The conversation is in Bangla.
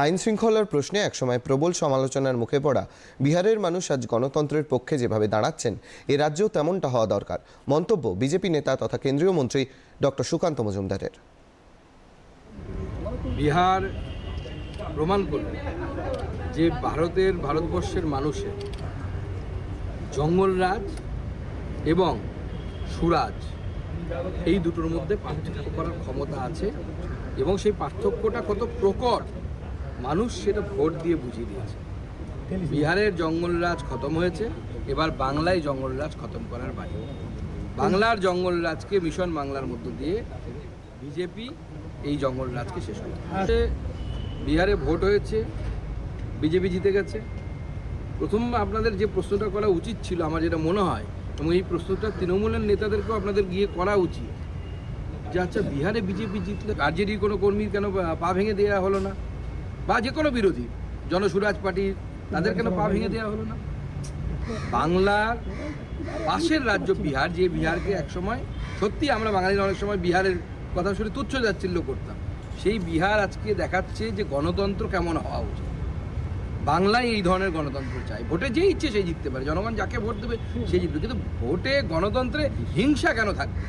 আইন শৃঙ্খলার প্রশ্নে একসময় প্রবল সমালোচনার মুখে পড়া বিহারের মানুষ আজ গণতন্ত্রের পক্ষে যেভাবে দাঁড়াচ্ছেন, এ রাজ্যেও তেমনটা হওয়া দরকার। মন্তব্য বিজেপি নেতা তথা কেন্দ্রীয় মন্ত্রী ডক্টর সুকান্ত মজুমদারের। বিহার প্রমাণ করল যে ভারতের ভারতবর্ষের মানুষের জঙ্গলরাজ এবং সুরাজ, এই দুটোর মধ্যে পার্থক্য করার ক্ষমতা আছে এবং সেই পার্থক্যটা কত প্রকট মানুষ সেটা ভোট দিয়ে বুঝিয়ে দিয়েছে। বিহারের জঙ্গলরাজ খতম হয়েছে এবার বাংলায় জঙ্গলরাজ খতম করার বাড়ি। বাংলার জঙ্গলরাজকে মিশন বাংলার মধ্য দিয়ে বিজেপি এই জঙ্গলরাজকে শেষ করবে বিহারে ভোট হয়েছে বিজেপি জিতে গেছে। প্রথম আপনাদের যে প্রশ্নটা করা উচিত ছিল আমার যেটা মনে হয় এবং এই প্রশ্নটা তৃণমূলের নেতাদেরকেও আপনাদের গিয়ে করা উচিত যে আচ্ছা বিহারে বিজেপি জিতলে আরজেডির কোনো কর্মীর কেন পা ভেঙে দেওয়া হলো না? বা যে কোনো বিরোধী, জনসুরাজ পার্টির তাদের কেন পা ভেঙে দেওয়া হলো না? বাংলার পাশের রাজ্য বিহার, যে বিহারকে একসময়, সত্যি আমরা বাঙালিরা অনেক সময় বিহারের কথা শুনে তুচ্ছ যাচ্ছিল্য করতাম। সেই বিহার আজকে দেখাচ্ছে যে গণতন্ত্র কেমন হওয়া উচিত। বাংলায় এই ধরনের গণতন্ত্র চাই। ভোটে যে ইচ্ছে সেই জিততে পারে। জনগণ যাকে ভোট দেবে সে জিতবে। কিন্তু ভোটে গণতন্ত্রে হিংসা কেন থাকবে?